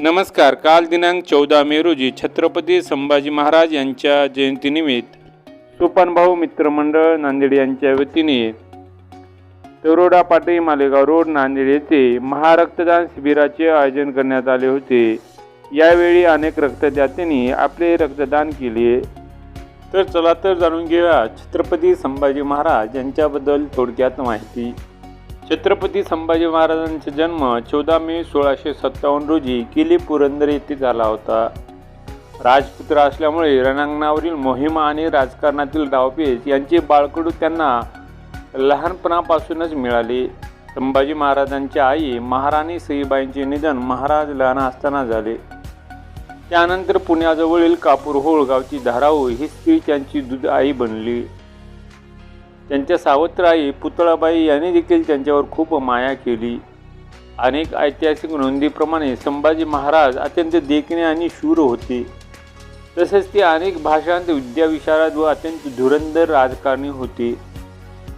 नमस्कार. काल दिनांक चौदा मे रोजी छत्रपती संभाजी महाराज यांच्या जयंतीनिमित्त सोपानभाऊ मित्रमंडळ नांदेड यांच्या वतीने तरोडा पाटी मालेगाव रोड नांदेड येथे महारक्तदान शिबिराचे आयोजन करण्यात आले होते. यावेळी अनेक रक्तदात्यांनी आपले रक्तदान केले. तर चला तर जाणून घेऊया छत्रपती संभाजी महाराज यांच्याबद्दल थोडक्यात माहिती. छत्रपती संभाजी महाराजांचा जन्म चौदा मे सोळाशे सत्तावन्न रोजी किल्ले पुरंदर येथे झाला होता. राजपुत्र असल्यामुळे रणांगणावरील मोहिमा आणि राजकारणातील डावपेच यांचे बाळकडू त्यांना लहानपणापासूनच मिळाले. संभाजी महाराजांची आई महाराणी सईबाईंचे निधन महाराज लहान असताना झाले. त्यानंतर पुण्याजवळील कापूरहोळ गावची धाराऊ ही स्त्री त्यांची दूध आई बनली. त्यांच्या सावत्र आई पुतळाबाई यांनी देखील त्यांच्यावर खूप माया केली. अनेक ऐतिहासिक नोंदीप्रमाणे संभाजी महाराज अत्यंत देखणे आणि शूर होते. तसेच ते अनेक भाषांत विद्याविशारद व अत्यंत धुरंधर राजकारणी होते.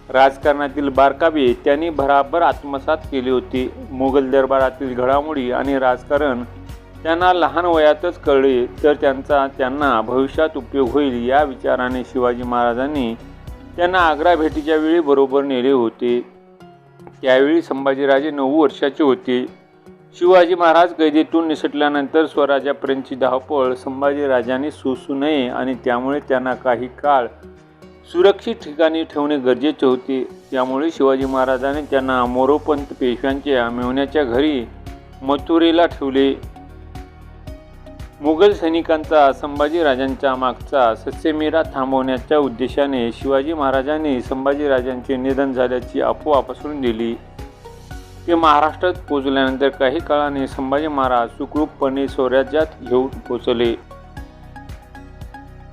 राजकारणातील बारकावे त्यांनी भराभर आत्मसात केले होते. मुघल दरबारातील घडामोडी आणि राजकारण त्यांना लहान वयातच कळले तर त्यांचा त्यांना भविष्यात उपयोग होईल या विचाराने शिवाजी महाराजांनी त्यांना आग्रा भेटीच्या वेळी बरोबर नेले होते. त्यावेळी संभाजीराजे नऊ वर्षाचे होते. शिवाजी महाराज कैदेतून निसटल्यानंतर स्वराज्यापर्यंतची धावपळ संभाजीराजाने सोसू नये आणि त्यामुळे त्यांना काही काळ सुरक्षित ठिकाणी ठेवणे गरजेचे होते. त्यामुळे शिवाजी महाराजांनी त्यांना मोरोपंत पेशव्यांच्या मेवण्याच्या घरी मथुरेला ठेवले. मुघल सैनिकांचा संभाजीराजांच्या मागचा सस्यमेरा थांबवण्याच्या उद्देशाने शिवाजी महाराजांनी संभाजीराजांचे निधन झाल्याची अफवा पसरून दिली. ते महाराष्ट्रात पोचल्यानंतर काही काळाने संभाजी महाराज सुखरूपपणे स्वराज्यात घेऊन पोचले